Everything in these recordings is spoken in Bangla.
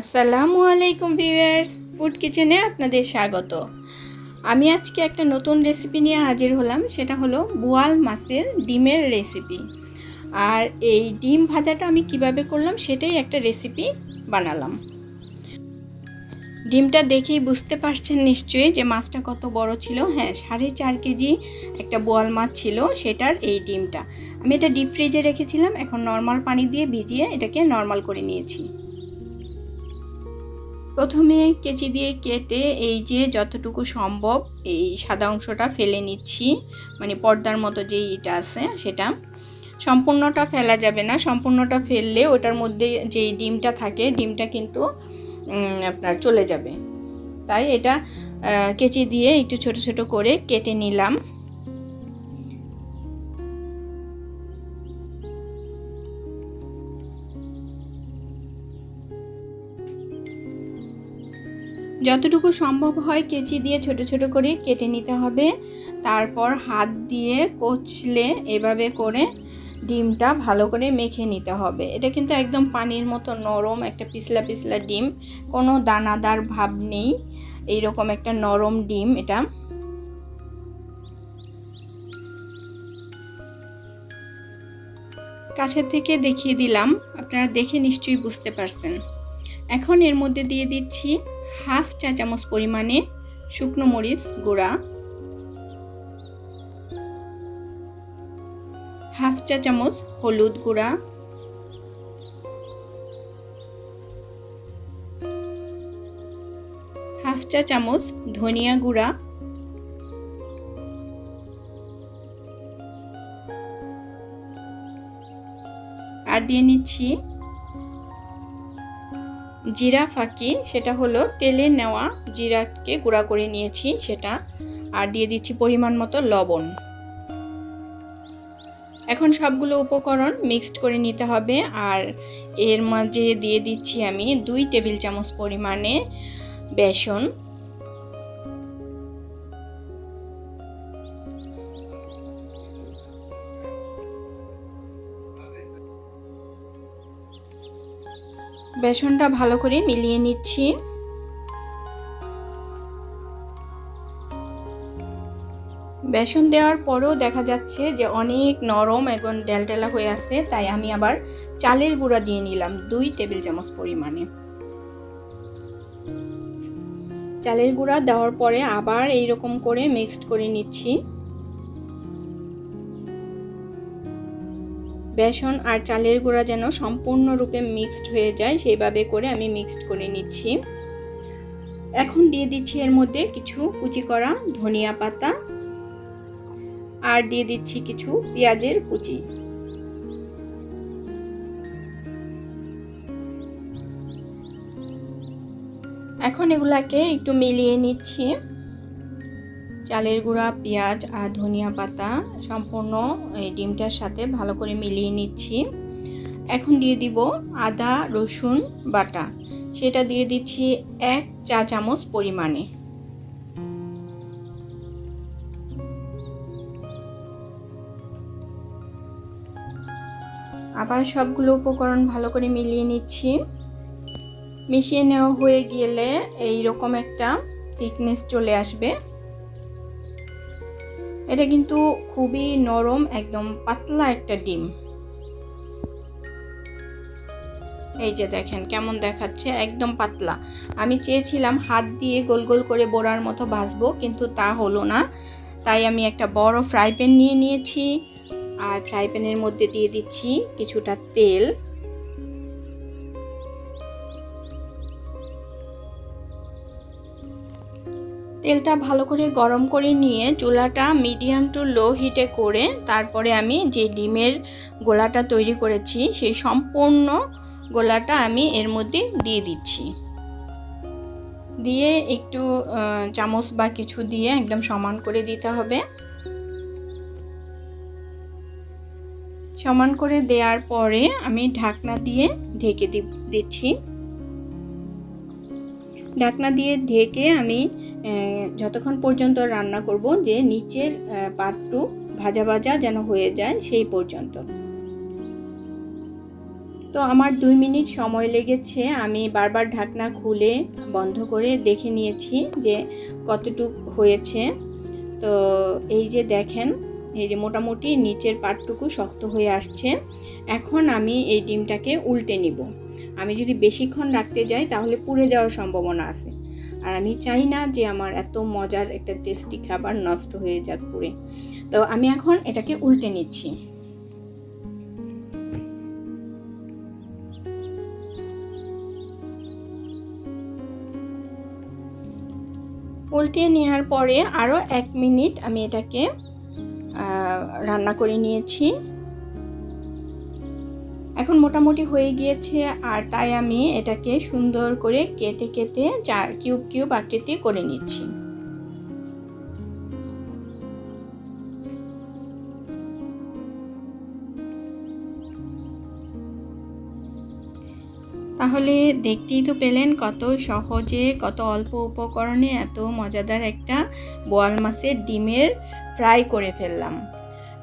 আসসালামু আলাইকুম ভিউয়ার্স, ফুড কিচেনে আপনাদের স্বাগত। আমি আজকে একটা নতুন রেসিপি নিয়ে হাজির হলাম, সেটা হলো বোয়াল মাছের ডিমের রেসিপি। আর এই ডিম ভাজাটা আমি কীভাবে করলাম, সেটাই একটা রেসিপি বানালাম। ডিমটা দেখেই বুঝতে পারছেন নিশ্চয়ই যে মাছটা কত বড় ছিল। হ্যাঁ সাড়ে চার কেজি একটা বোয়াল মাছ ছিল সেটার এই ডিমটা। আমি এটা ডিপ ফ্রিজে রেখেছিলাম, এখন নর্মাল পানি দিয়ে ভিজিয়ে এটাকে নর্মাল করে নিয়েছি। প্রথমে কেচি দিয়ে কেটে এই যে যতটুকু সম্ভব এই সাদা অংশটা ফেলে নিচ্ছি মানে পর্দার মতো যে এটা আছে সেটা। সম্পূর্ণটা ফেলা যাবে না, সম্পূর্ণটা ফেললে ওটার মধ্যে যে ডিমটা থাকে, ডিমটা কিন্তু আপনার চলে যাবে। তাই এটা কেচি দিয়ে একটু ছোট ছোট করে কেটে নিলাম। যতটুকু সম্ভব হয় কেচি দিয়ে ছোট ছোট করে কেটে নিতে হবে। তারপর হাত দিয়ে কচলে এভাবে করে ডিমটা ভালো করে মেখে নিতে হবে। এটা কিন্তু একদম পানির মতো নরম একটা পিছলা পিছলা ডিম। কোনো দানাদার ভাব নেই। এইরকম একটা নরম ডিম এটা। কাছের থেকে দেখিয়ে দিলাম। আপনারা দেখে নিশ্চয়ই বুঝতে পারছেন। এখন এর মধ্যে দিয়ে দিচ্ছি হাফ চা চামচ পরিমাণে শুকনো মরিচ গুঁড়া, হাফ চা চামচ হলুদ গুঁড়া, হাফ চা চামচ ধনিয়া গুঁড়া, আর দিয়ে নিচ্ছি জিরা ফাঁকি, সেটা হলো তেলে নেওয়া জিরাকে গুঁড়া করে নিয়েছি সেটা, আর দিয়ে দিচ্ছি পরিমাণ মতো লবণ। এখন সবগুলো উপকরণ মিক্সড করে নিতে হবে, আর এর মাঝে দিয়ে দিচ্ছি আমি দুই টেবিল চামচ পরিমাণে বেসন। বেসনটা ভালো করে মিলিয়ে নিচ্ছি। বেসন দেওয়ার পরেও দেখা যাচ্ছে যে অনেক নরম এবং ডেলডেলা হয়ে আছে, তাই আমি আবার চালের গুঁড়া দিয়ে নিলাম দুই টেবিল চামচ পরিমাণে। চালের গুঁড়া দেওয়ার পরে আবার এই রকম করে মিক্সড করে নিচ্ছি। বেসন আর চালের গুঁড়া যেন সম্পূর্ণরূপে মিক্সড হয়ে যায়, সেইভাবে করে আমি মিক্সড করে নিচ্ছি। এখন দিয়ে দিচ্ছি এর মধ্যে কিছু কুচি করা ধনিয়া পাতা আর দিয়ে দিচ্ছি কিছু পেঁয়াজের কুচি। এখন এগুলাকে একটু মিলিয়ে নিচ্ছি। চালের গুঁড়া, পেঁয়াজ আর ধনিয়া পাতা সম্পূর্ণ এই ডিমটার সাথে ভালো করে মিলিয়ে নিচ্ছি। এখন দিয়ে দিব আদা, রসুন বাটা। সেটা দিয়ে দিচ্ছি এক চা চামচ পরিমাণে। আবার সবগুলো উপকরণ ভালো করে মিলিয়ে নিচ্ছি। মিশিয়ে নেওয়া হয়ে গেলে এই রকম একটা থিকনেস চলে আসবে। এটা কিন্তু খুবই নরম, একদম পাতলা একটা ডিম। এই যে দেখেন কেমন দেখাচ্ছে, একদম পাতলা। আমি চেয়েছিলাম হাত দিয়ে গোল গোল করে বোড়ার মতো ভাজবো, কিন্তু তা হলো না। তাই আমি একটা বড় ফ্রাই প্যান নিয়ে নিয়েছি। আর ফ্রাই প্যানের মধ্যে দিয়ে দিচ্ছি কিছুটা তেল। তেলটা ভালো করে গরম করে নিয়ে চুলাটা মিডিয়াম টু লো হিটে করে তারপরে আমি যে ডিমের গোলাটা তৈরি করেছি, সেই সম্পূর্ণ গোলাটা আমি এর মধ্যে দিয়ে দিচ্ছি। দিয়ে একটু চামচ বা কিছু দিয়ে একদম সমান করে দিতে হবে। সমান করে দেওয়ার পরে আমি ঢাকনা দিয়ে ঢেকে দিচ্ছি। ঢাকনা দিয়ে ঢেকে আমি যতক্ষণ পর্যন্ত রান্না করব, যে নিচের পাটটু ভাজা ভাজা যেন হয়ে যায় সেই পর্যন্ত। তো আমার দুই মিনিট সময় লেগেছে, আমি বারবার ঢাকনা খুলে বন্ধ করে দেখে নিয়েছি যে কতটুক হয়েছে। তো এই যে দেখেন, এই যে মোটামুটি নিচের পাটটুকু শক্ত হয়ে আসছে। এখন আমি এই ডিমটাকে উল্টে নিব। আমি যদি বেশিক্ষণ রাখতে যাই, তাহলে পুড়ে যাওয়ার সম্ভাবনা আছে। আর আমি চাই না যে আমার এত মজার একটা টেস্টি খাবার নষ্ট হয়ে যাক পুড়ে। তো আমি এখন এটাকে উল্টে নিচ্ছি। উল্টে নেওয়ার পরে আরও এক মিনিট আমি এটাকে রান্না করে নিয়েছি। এখন মোটামুটি হয়ে গিয়েছে আর তাই আমি এটাকে সুন্দর করে কেটে কেটে চার কিউব কিউব আকৃতি করে নিচ্ছি। তাহলে দেখতেই তো পেলেন কত সহজে, কত অল্প উপকরণে এত মজাদার একটা বোয়াল মাছের ডিমের ফ্রাই করে ফেললাম।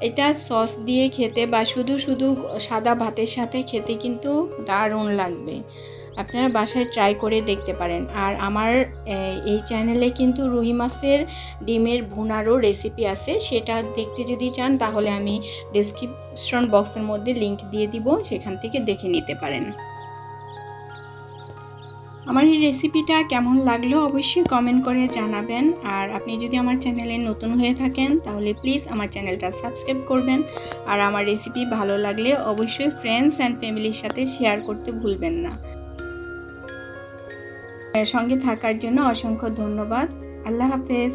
এটা সস দিয়ে খেতে বা শুধু শুধু সাদা ভাতের সাথে খেতে কিন্তু দারুণ লাগবে। আপনারা বাসায় ট্রাই করে দেখতে পারেন। আর আমার এই চ্যানেলে কিন্তু রুহি মাছের ডিমের ভুনারও রেসিপি আছে। সেটা দেখতে যদি চান তাহলে আমি ডিসক্রিপশন বক্সের মধ্যে লিংক দিয়ে দিব। সেখান থেকে দেখে নিতে পারেন। আমার এই রেসিপিটা কেমন লাগল অবশ্যই কমেন্ট করে জানাবেন। আর আপনি যদি আমার চ্যানেলে নতুন হয়ে থাকেন, তাহলে প্লিজ আমার চ্যানেলটা সাবস্ক্রাইব করবেন। আর আমার রেসিপি ভালো লাগলে অবশ্যই ফ্রেন্ডস অ্যান্ড ফ্যামিলির সাথে শেয়ার করতে ভুলবেন না। সঙ্গে থাকার জন্য অসংখ্য ধন্যবাদ। আল্লাহ হাফেজ।